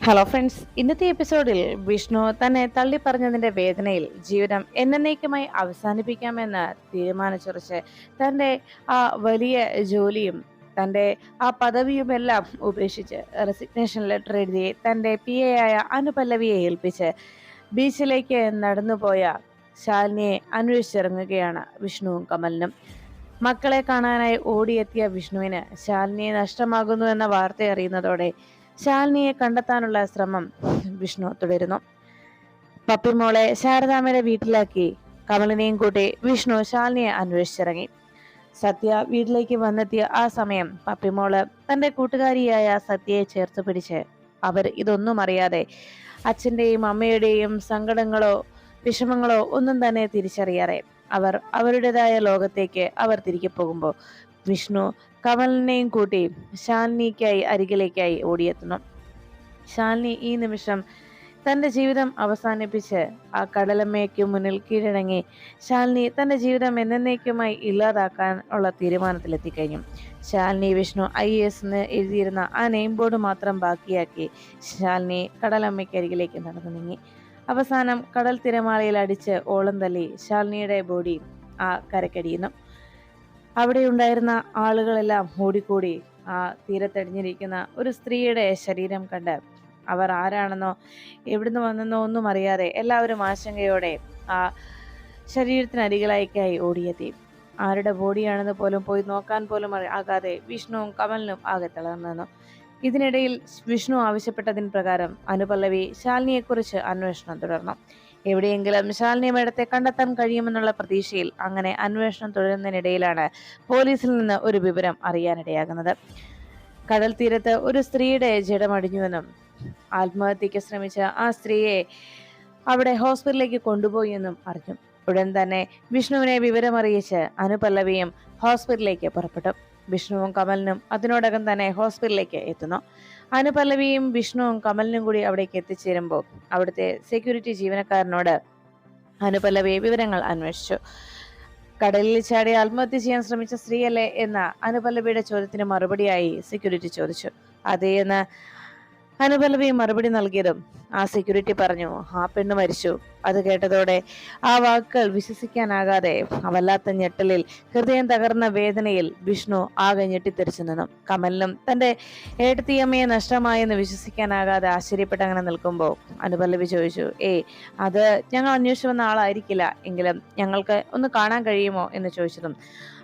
Hello friends ഇന്നത്തെ എപ്പിസോഡിൽ വിഷ്ണു തന്നെ തള്ളി പറഞ്ഞതിന്റെ വേദനയിൽ ജീവിതം എന്നേക്കുമായി അവസാനിപ്പിക്കാമെന്ന് തീരുമാനിച്ചുറച്ച് തന്റെ ആ വലിയ ജോലിയും തന്റെ ആ പദവിയുമെല്ലാം ഉപേക്ഷിച്ച് റെസിഗ്നേഷൻ ലെറ്റർ എഴുതി തന്റെ പി എ ആയ അനുപല്ലവിയെ ഏൽപ്പിച്ച് ബീച്ചിലേക്ക് നടന്നുപോയ ശാലിനിയെ അന്വേഷിച്ചിറങ്ങുകയാണ് വിഷ്ണുവും കമലിനും. മക്കളെ കാണാനായി ഓടിയെത്തിയ വിഷ്ണുവിന് ശാലിനിയെ നഷ്ടമാകുന്നു എന്ന വാർത്ത അറിയുന്നതോടെ ശാലിനിയെ കണ്ടെത്താനുള്ള ശ്രമം വിഷ്ണു തുടരുന്നു. പപ്പിമോളെ ശാരദാമ്മയുടെ വീട്ടിലാക്കി കമലിനെയും കൂട്ടി വിഷ്ണു ശാലിനിയെ അന്വേഷിച്ചിറങ്ങി. സത്യ വീട്ടിലേക്ക് വന്നെത്തിയ ആ സമയം പപ്പിമോൾ തന്റെ കൂട്ടുകാരിയായ സത്യയെ ചേർത്ത് പിടിച്ച് അവർ ഇതൊന്നും അറിയാതെ അച്ഛന്റെയും അമ്മയുടെയും സങ്കടങ്ങളോ വിഷമങ്ങളോ ഒന്നും തന്നെ തിരിച്ചറിയാതെ അവർ അവരുടേതായ ലോകത്തേക്ക് അവർ തിരികെ പോകുമ്പോൾ വിഷ്ണു കമലിനെയും കൂട്ടി ശാലിനിക്കായി അരികിലേക്കായി ഓടിയെത്തുന്നു. ശാലിനി ഈ നിമിഷം തന്റെ ജീവിതം അവസാനിപ്പിച്ച് ആ കടലമ്മയ്ക്ക് മുന്നിൽ കീഴടങ്ങി ശാലിനി തന്റെ ജീവിതം എന്നേക്കുമായി ഇല്ലാതാക്കാൻ ഉള്ള തീരുമാനത്തിലെത്തിക്കഴിഞ്ഞു. ശാലിനി വിഷ്ണു ഐ എസ് എന്ന് എഴുതിയിരുന്ന ആ നെയിം ബോർഡ് മാത്രം ബാക്കിയാക്കി ശാലിനി കടലമ്മയ്ക്ക് അരികിലേക്ക് നടന്നു നീങ്ങി. അവസാനം കടൽ തിരമാലയിൽ അടിച്ച് ഓളം തള്ളി ശാലിനിയുടെ ബോഡി ആ കരക്കടിയുന്നു. അവിടെ ഉണ്ടായിരുന്ന ആളുകളെല്ലാം ഓടിക്കൂടി ആ തീരത്തടിഞ്ഞിരിക്കുന്ന ഒരു സ്ത്രീയുടെ ശരീരം കണ്ട് അവർ ആരാണെന്നോ എവിടുന്ന് വന്നെന്നോ ഒന്നും അറിയാതെ എല്ലാവരും ആശങ്കയോടെ ആ ശരീരത്തിനരികിലായിക്കായി ഓടിയെത്തി. ആരുടെ ബോഡിയാണെന്ന് പോലും പോയി നോക്കാൻ പോലും ആകാതെ വിഷ്ണുവും കമലിനും ആകെ തളർന്നു ഇതിനിടയിൽ വിഷ്ണു ആവശ്യപ്പെട്ടതിന് പ്രകാരം അനുപല്ലവി ശാലിനിയെക്കുറിച്ച് അന്വേഷണം തുടർന്നു. എവിടെയെങ്കിലും ശാലിനി മേഡത്തെ കണ്ടെത്താൻ കഴിയുമെന്നുള്ള പ്രതീക്ഷയിൽ അങ്ങനെ അന്വേഷണം തുടരുന്നതിനിടയിലാണ് പോലീസിൽ നിന്ന് ഒരു വിവരം അറിയാനിടയാകുന്നത്. കടൽ തീരത്ത് ഒരു സ്ത്രീയുടെ ജഡമടിഞ്ഞുവെന്നും ആത്മഹത്യയ്ക്ക് ശ്രമിച്ച ആ സ്ത്രീയെ അവിടെ ഹോസ്പിറ്റലിലേക്ക് കൊണ്ടുപോയി എന്നും അറിഞ്ഞു. ഉടൻ തന്നെ വിഷ്ണുവിനെ വിവരമറിയിച്ച് അനുപല്ലവിയും ഹോസ്പിറ്റലിലേക്ക് പുറപ്പെട്ടു. വിഷ്ണുവും കമലിനും അതിനോടകം തന്നെ ഹോസ്പിറ്റലിലേക്ക് എത്തുന്നു. അനുപല്ലവിയും വിഷ്ണുവും കമലിനും കൂടി അവിടേക്ക് എത്തിച്ചേരുമ്പോൾ അവിടുത്തെ സെക്യൂരിറ്റി ജീവനക്കാരനോട് അനുപല്ലവിയെ വിവരങ്ങൾ അന്വേഷിച്ചു. കടലിൽ ചാടി ആത്മഹത്യ ചെയ്യാൻ ശ്രമിച്ച സ്ത്രീയല്ലേ എന്ന അനുപല്ലവിയുടെ ചോദ്യത്തിന് മറുപടിയായി സെക്യൂരിറ്റി ചോദിച്ചു. അതേ എന്ന് അനുപല്ലവി മറുപടി നൽകിയതും ആ സെക്യൂരിറ്റി പറഞ്ഞു ആ പെണ്ണ് മരിച്ചു. അത് കേട്ടതോടെ ആ വാക്കുകൾ വിശ്വസിക്കാനാകാതെ വല്ലാത്ത ഞെട്ടലിൽ ഹൃദയം തകർന്ന വേദനയിൽ വിഷ്ണു ആകെ ഞെട്ടിത്തെറിച്ചു നിന്നു. കമലിനും തന്റെ ഏട്ടത്തിയമ്മയെ നഷ്ടമായെന്ന് വിശ്വസിക്കാനാകാതെ ആശ്ചര്യപ്പെട്ട് അങ്ങനെ നിൽക്കുമ്പോൾ അനുപല്ലവി ചോദിച്ചു ഏയ് അത് ഞങ്ങൾ അന്വേഷിച്ചു വന്ന ആളായിരിക്കില്ല എങ്കിലും ഞങ്ങൾക്ക് ഒന്ന് കാണാൻ കഴിയുമോ? എന്ന് ചോദിച്ചതും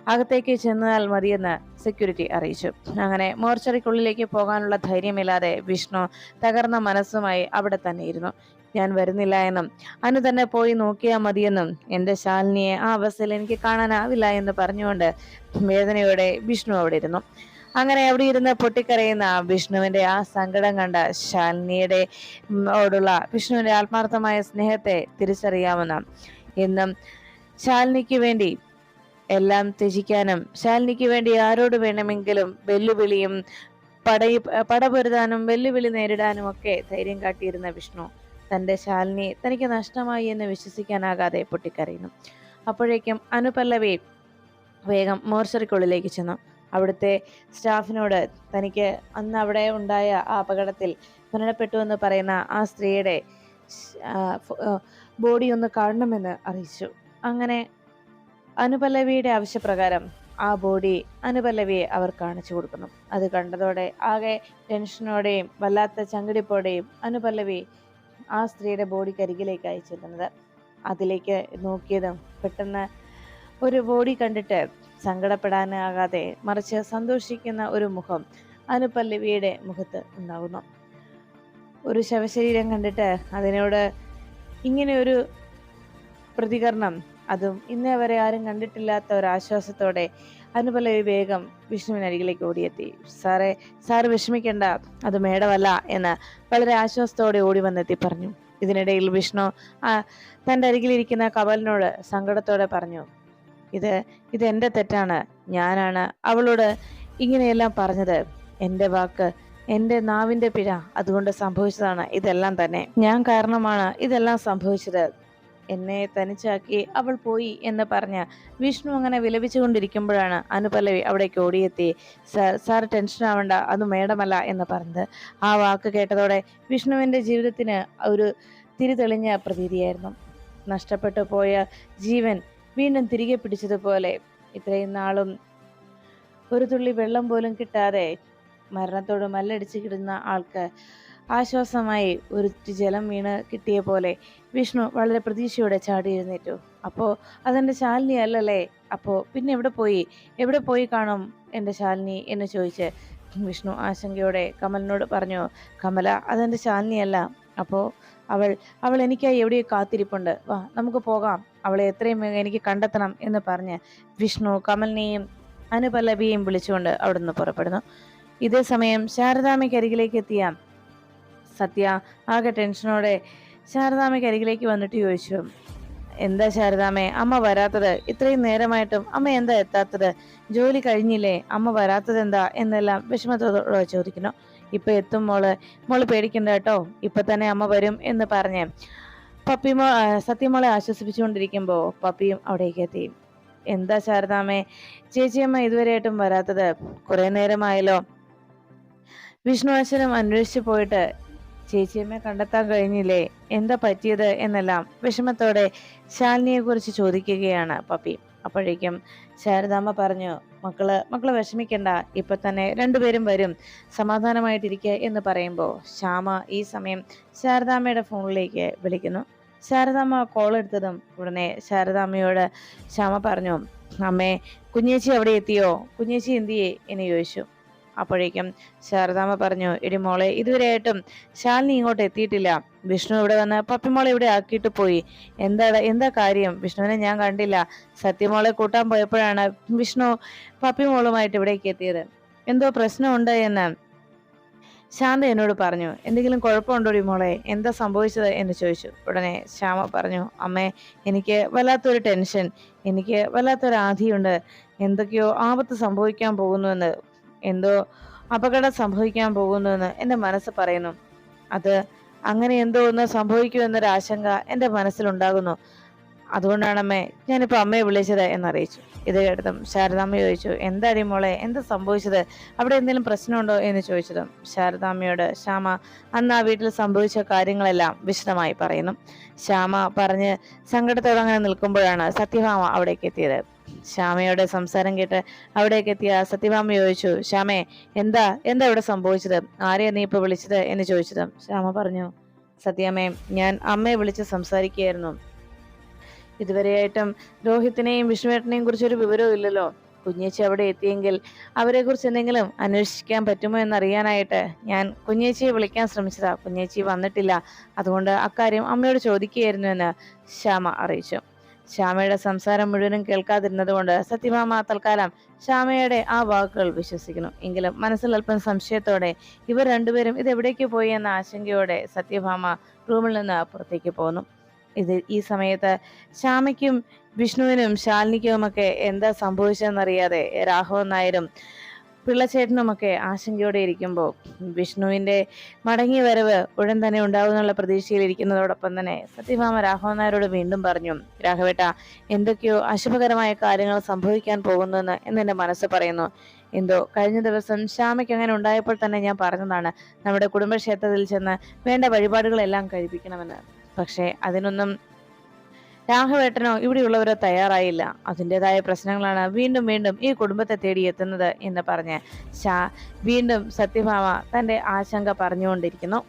അകത്തേക്ക് ചെന്നാൽ മതിയെന്ന് സെക്യൂരിറ്റി അറിയിച്ചു. അങ്ങനെ മോർച്ചറിക്കുള്ളിലേക്ക് പോകാനുള്ള ധൈര്യമില്ലാതെ വിഷ്ണു തകർന്ന മനസ്സുമായി അവിടെ തന്നെ ഇരുന്നു ഞാൻ വരുന്നില്ല എന്നും. അനു തന്നെ പോയി നോക്കിയാൽ മതിയെന്നും. എന്റെ ശാലിനിയെ ആ അവസ്ഥയിൽ എനിക്ക് കാണാനാവില്ല എന്ന് പറഞ്ഞുകൊണ്ട് വേദനയോടെ വിഷ്ണു അവിടെ ഇരുന്നു. അങ്ങനെ അവിടെ ഇരുന്ന് പൊട്ടിക്കരയുന്ന വിഷ്ണുവിന്റെ ആ സങ്കടം കണ്ട ശാലിനിയുടെ ഓടുള്ള വിഷ്ണുവിന്റെ ആത്മാർത്ഥമായ സ്നേഹത്തെ തിരിച്ചറിയാമെന്ന്. എന്നും ശാലിനിക്ക് വേണ്ടി എല്ലാം ത്യജിക്കാനും ശാലിനിക്ക് വേണ്ടി ആരോട് വേണമെങ്കിലും വെല്ലുവിളിയും പടയി പടപൊരുതാനും വെല്ലുവിളി നേരിടാനും ഒക്കെ ധൈര്യം കാട്ടിയിരുന്ന വിഷ്ണു തന്റെ ശാലിനി തനിക്ക് നഷ്ടമായി എന്ന് വിശ്വസിക്കാനാകാതെ പൊട്ടിക്കരയുന്നു. അപ്പോഴേക്കും അനുപല്ലവി വേഗം മോർച്ചറിക്കുള്ളിലേക്ക് ചെന്നു. അവിടുത്തെ സ്റ്റാഫിനോട് തനിക്ക് അന്ന് അവിടെ ഉണ്ടായ ആ അപകടത്തിൽ മരണപ്പെട്ടു എന്ന് പറയുന്ന ആ സ്ത്രീയുടെ ബോഡി ഒന്ന് കാണണമെന്ന് അറിയിച്ചു. അങ്ങനെ അനുപല്ലവിയുടെ ആവശ്യപ്രകാരം ആ ബോഡി അനുപല്ലവിയെ അവർ കാണിച്ചു കൊടുക്കുന്നു. അത് കണ്ടതോടെ ആകെ ടെൻഷനോടെയും വല്ലാത്ത ചങ്കിടിപ്പോടെയും അനുപല്ലവി ആ സ്ത്രീയുടെ ബോഡി കരികിലേക്കായി ചെല്ലുന്നത് അതിലേക്ക് നോക്കിയതും പെട്ടെന്ന് ഒരു ബോഡി കണ്ടിട്ട് സങ്കടപ്പെടാനാകാതെ മറിച്ച് സന്തോഷിക്കുന്ന ഒരു മുഖം അനുപല്ലവിയുടെ മുഖത്ത് ഉണ്ടാകുന്നു ഒരു ശവശരീരം കണ്ടിട്ട് അതിനോട് ഇങ്ങനെ ഒരു പ്രതികരണം അതും ഇന്നേ വരെ ആരും കണ്ടിട്ടില്ലാത്ത ഒരു ആശ്വാസത്തോടെ അനുപല്ലവി വേഗം വിഷ്ണുവിനരികിലേക്ക് ഓടിയെത്തി. സാറേ സാറ് വിഷമിക്കേണ്ട അത് മേടമല്ല എന്ന് വളരെ ആശ്വാസത്തോടെ ഓടി വന്നെത്തി പറഞ്ഞു. ഇതിനിടയിൽ വിഷ്ണു തന്റെ അരികിലിരിക്കുന്ന കമലിനോട് സങ്കടത്തോടെ പറഞ്ഞു ഇത് ഇത് എന്റെ തെറ്റാണ്. ഞാനാണ് അവളോട് ഇങ്ങനെയെല്ലാം പറഞ്ഞത്. എന്റെ വാക്ക് എന്റെ നാവിന്റെ പിഴ അതുകൊണ്ട് സംഭവിച്ചതാണ് ഇതെല്ലാം തന്നെ. ഞാൻ കാരണമാണ് ഇതെല്ലാം സംഭവിച്ചത്. എന്നെ തനിച്ചാക്കി അവൾ പോയി എന്ന് പറഞ്ഞ് വിഷ്ണു അങ്ങനെ വിലപിച്ചുകൊണ്ടിരിക്കുമ്പോഴാണ് അനുപല്ലവി അവിടേക്ക് ഓടിയെത്തി. സാർ സാർ ടെൻഷൻ ആവണ്ട അത് മേഡമല്ല എന്ന് പറഞ്ഞത്. ആ വാക്ക് കേട്ടതോടെ വിഷ്ണുവിന്റെ ജീവിതത്തിന് ഒരു തിരിതെളിഞ്ഞ പ്രതീതിയായിരുന്നു. നഷ്ടപ്പെട്ടു പോയ ജീവൻ വീണ്ടും തിരികെ പിടിച്ചതുപോലെ ഇത്രയും നാളും ഒരു തുള്ളി വെള്ളം പോലും കിട്ടാതെ മരണത്തോട് മല്ലടിച്ച് കിടന്ന ആൾക്ക് ആശ്വാസമായി ഒരു ജലം വീണ് കിട്ടിയ പോലെ വിഷ്ണു വളരെ പ്രതീക്ഷയോടെ ചാടി എഴുന്നേറ്റു. അപ്പോൾ അതെന്റെ ശാലിനി അല്ലല്ലേ? അപ്പോൾ പിന്നെ എവിടെ പോയി? എവിടെ പോയി കാണും എന്റെ ശാലിനി എന്ന് ചോദിച്ച് വിഷ്ണു ആശങ്കയോടെ കമലിനോട് പറഞ്ഞു കമല അതെന്റെ ശാലിനിയല്ല അപ്പോൾ അവൾ അവൾ എനിക്കായി എവിടെയോ കാത്തിരിപ്പുണ്ട്. വാ നമുക്ക് പോകാം. അവളെ എത്രയും വേഗം എനിക്ക് കണ്ടെത്തണം എന്ന് പറഞ്ഞ് വിഷ്ണു കമലിനെയും അനുപല്ലവിയെയും വിളിച്ചുകൊണ്ട് അവിടുന്ന് പുറപ്പെടുന്നു. ഇതേ സമയം ശാരദാമയ്ക്ക് അരികിലേക്ക് എത്തിയ സത്യ ആകെ ടെൻഷനോടെ ശാരദാമ്മയ്ക്ക് അരികിലേക്ക് വന്നിട്ട് ചോദിച്ചു എന്താ ശാരദാമ്മേ അമ്മ വരാത്തത്? ഇത്രയും നേരമായിട്ടും അമ്മ എന്താ എത്താത്തത്? ജോലി കഴിഞ്ഞില്ലേ? അമ്മ വരാത്തത് എന്താ? എന്നെല്ലാം വിഷമത്തോടെ ചോദിക്കുന്നു. ഇപ്പൊ എത്തും മോൾ. മോൾ പേടിക്കണ്ട കേട്ടോ. ഇപ്പൊ തന്നെ അമ്മ വരും എന്ന് പറഞ്ഞ് പപ്പിമോ സത്യമോളെ ആശ്വസിപ്പിച്ചുകൊണ്ടിരിക്കുമ്പോൾ പപ്പിയും അവിടേക്ക് എത്തി. എന്താ ശാരദാമ്മേ ചേച്ചിയമ്മ ഇതുവരെയായിട്ടും വരാത്തത്? കുറെ നേരമായല്ലോ. വിഷ്ണു അച്ഛനും അന്വേഷിച്ചു പോയിട്ട് ചേച്ചിയമ്മയെ കണ്ടെത്താൻ കഴിഞ്ഞില്ലേ? എന്താ പറ്റിയത് എന്നെല്ലാം വിഷമത്തോടെ ശാലിനിയെ കുറിച്ച് ചോദിക്കുകയാണ് പപ്പി. അപ്പോഴേക്കും ശാരദാമ്മ പറഞ്ഞു മക്കൾ മക്കളെ വിഷമിക്കണ്ട. ഇപ്പൊ തന്നെ രണ്ടുപേരും വരും. സമാധാനമായിട്ടിരിക്കുക എന്ന് പറയുമ്പോൾ ശ്യാമ ഈ സമയം ശാരദാമ്മയുടെ ഫോണിലേക്ക് വിളിക്കുന്നു. ശാരദാമ്മ കോൾ എടുത്തതും ഉടനെ ശാരദാമ്മയോട് ശ്യാമ പറഞ്ഞു അമ്മേ കുഞ്ഞേച്ചി അവിടെ എത്തിയോ? കുഞ്ഞേച്ചി എന്തിയേ? എന്ന് ചോദിച്ചു. അപ്പോഴേക്കും ശാരദാമ്മ പറഞ്ഞു എടി മോളെ ഇതുവരെയായിട്ടും ശാലിനി ഇങ്ങോട്ട് എത്തിയിട്ടില്ല. വിഷ്ണു ഇവിടെ വന്ന് പപ്പിമോളെ ഇവിടെ ആക്കിയിട്ട് പോയി. എന്താ എന്താ കാര്യം? വിഷ്ണുവിനെ ഞാൻ കണ്ടില്ല. സത്യമോളെ കൂട്ടാൻ പോയപ്പോഴാണ് വിഷ്ണു പപ്പിമോളുമായിട്ട് ഇവിടേക്ക് എത്തിയത്. എന്തോ പ്രശ്നമുണ്ട് എന്ന് ശാന്ത എന്നോട് പറഞ്ഞു. എന്തെങ്കിലും കുഴപ്പമുണ്ടോടി മോളെ? എന്താ സംഭവിച്ചത്? എന്ന് ചോദിച്ചു. ഉടനെ ശ്യാമ പറഞ്ഞു അമ്മേ എനിക്ക് വല്ലാത്തൊരു ടെൻഷൻ. എനിക്ക് വല്ലാത്തൊരു ആധിയുണ്ട്. എന്തൊക്കെയോ ആപത്ത് സംഭവിക്കാൻ പോകുന്നുവെന്ന് എന്തോ അപകടം സംഭവിക്കാൻ പോകുന്നുവെന്ന് എന്റെ മനസ്സ് പറയുന്നു. അത് അങ്ങനെ എന്തോ ഒന്ന് സംഭവിക്കുമെന്നൊരു ആശങ്ക എന്റെ മനസ്സിലുണ്ടാകുന്നു. അതുകൊണ്ടാണ് അമ്മേ ഞാനിപ്പോൾ അമ്മയെ വിളിച്ചത് എന്നറിയിച്ചു. ഇത് കേട്ടതും ശാരദാമ്മ ചോദിച്ചു എന്താടി മോളെ എന്താ സംഭവിച്ചത്? അവിടെ എന്തെങ്കിലും പ്രശ്നമുണ്ടോ? എന്ന് ചോദിച്ചതും ശാരദാമ്മയോട് ശ്യാമ അന്ന് ആ വീട്ടിൽ സംഭവിച്ച കാര്യങ്ങളെല്ലാം വിശദമായി പറയുന്നു. ശ്യാമ പറഞ്ഞ് സങ്കടത്തോടെ അങ്ങനെ നിൽക്കുമ്പോഴാണ് സത്യഭാമ അവിടേക്ക് എത്തിയത്. ശ്യാമയുടെ സംസാരം കേട്ട് അവിടേക്ക് എത്തിയ സത്യഭാമ ചോദിച്ചു ശ്യാമേ എന്താ എന്താ ഇവിടെ സംഭവിച്ചത്? ആരെയാണ് നീ ഇപ്പൊ വിളിച്ചത്? എന്ന് ചോദിച്ചതും ശ്യാമ പറഞ്ഞു സത്യാമ്മേ ഞാൻ അമ്മയെ വിളിച്ച് സംസാരിക്കുകയായിരുന്നു. ഇതുവരെയായിട്ടും രോഹിത്തിനെയും വിഷ്ണുവേട്ടനെയും കുറിച്ചൊരു വിവരവും ഇല്ലല്ലോ. കുഞ്ഞേച്ചി അവിടെ എത്തിയെങ്കിൽ അവരെ കുറിച്ച് എന്തെങ്കിലും അന്വേഷിക്കാൻ പറ്റുമോ എന്നറിയാനായിട്ട് ഞാൻ കുഞ്ഞേച്ചിയെ വിളിക്കാൻ ശ്രമിച്ചതാ. കുഞ്ഞേച്ചി വന്നിട്ടില്ല. അതുകൊണ്ട് അക്കാര്യം അമ്മയോട് ചോദിക്കുകയായിരുന്നു എന്ന് ശ്യാമ അറിയിച്ചു. ശ്യാമയുടെ സംസാരം മുഴുവനും കേൾക്കാതിരുന്നത് കൊണ്ട് സത്യഭാമ തൽക്കാലം ശ്യാമയുടെ ആ വാക്കുകൾ വിശ്വസിക്കുന്നു. എങ്കിലും മനസ്സിൽ അല്പം സംശയത്തോടെ ഇവർ രണ്ടുപേരും ഇത് എവിടേക്ക് പോയി എന്ന ആശങ്കയോടെ സത്യഭാമ റൂമിൽ നിന്ന് പുറത്തേക്ക് പോന്നു ഇത് ഈ സമയത്ത് ശ്യാമയ്ക്കും വിഷ്ണുവിനും ശാലിനിക്കുമൊക്കെ എന്താ സംഭവിച്ചതെന്നറിയാതെ രാഘവൻ നായരും പിള്ളച്ചേട്ടനുമൊക്കെ ആശങ്കയോടെ ഇരിക്കുമ്പോൾ വിഷ്ണുവിന്റെ മടങ്ങി വരവ് ഉടൻ തന്നെ ഉണ്ടാവുമെന്നുള്ള പ്രതീക്ഷയിലിരിക്കുന്നതോടൊപ്പം തന്നെ സത്യഭാമ രാഘവൻ നായരോട് വീണ്ടും പറഞ്ഞു രാഘവേട്ട എന്തൊക്കെയോ അശുഭകരമായ കാര്യങ്ങൾ സംഭവിക്കാൻ പോകുന്നുവെന്ന് എന്നെന്റെ മനസ്സ് പറയുന്നു. എന്തോ കഴിഞ്ഞ ദിവസം ശ്യാമയ്ക്ക് അങ്ങനെ ഉണ്ടായപ്പോൾ തന്നെ ഞാൻ പറഞ്ഞതാണ് നമ്മുടെ കുടുംബക്ഷേത്രത്തിൽ ചെന്ന് വേണ്ട വഴിപാടുകളെല്ലാം കഴിപ്പിക്കണമെന്ന്. പക്ഷേ അതിനൊന്നും രാഘവേട്ടനോ ഇവിടെയുള്ളവരോ തയ്യാറായില്ല. അതിന്റെതായ പ്രശ്നങ്ങളാണ് വീണ്ടും വീണ്ടും ഈ കുടുംബത്തെ തേടി എത്തുന്നത് എന്ന് പറഞ്ഞ് ഷാ വീണ്ടും സത്യഭാമ തന്റെ ആശങ്ക പറഞ്ഞുകൊണ്ടിരിക്കുന്നു.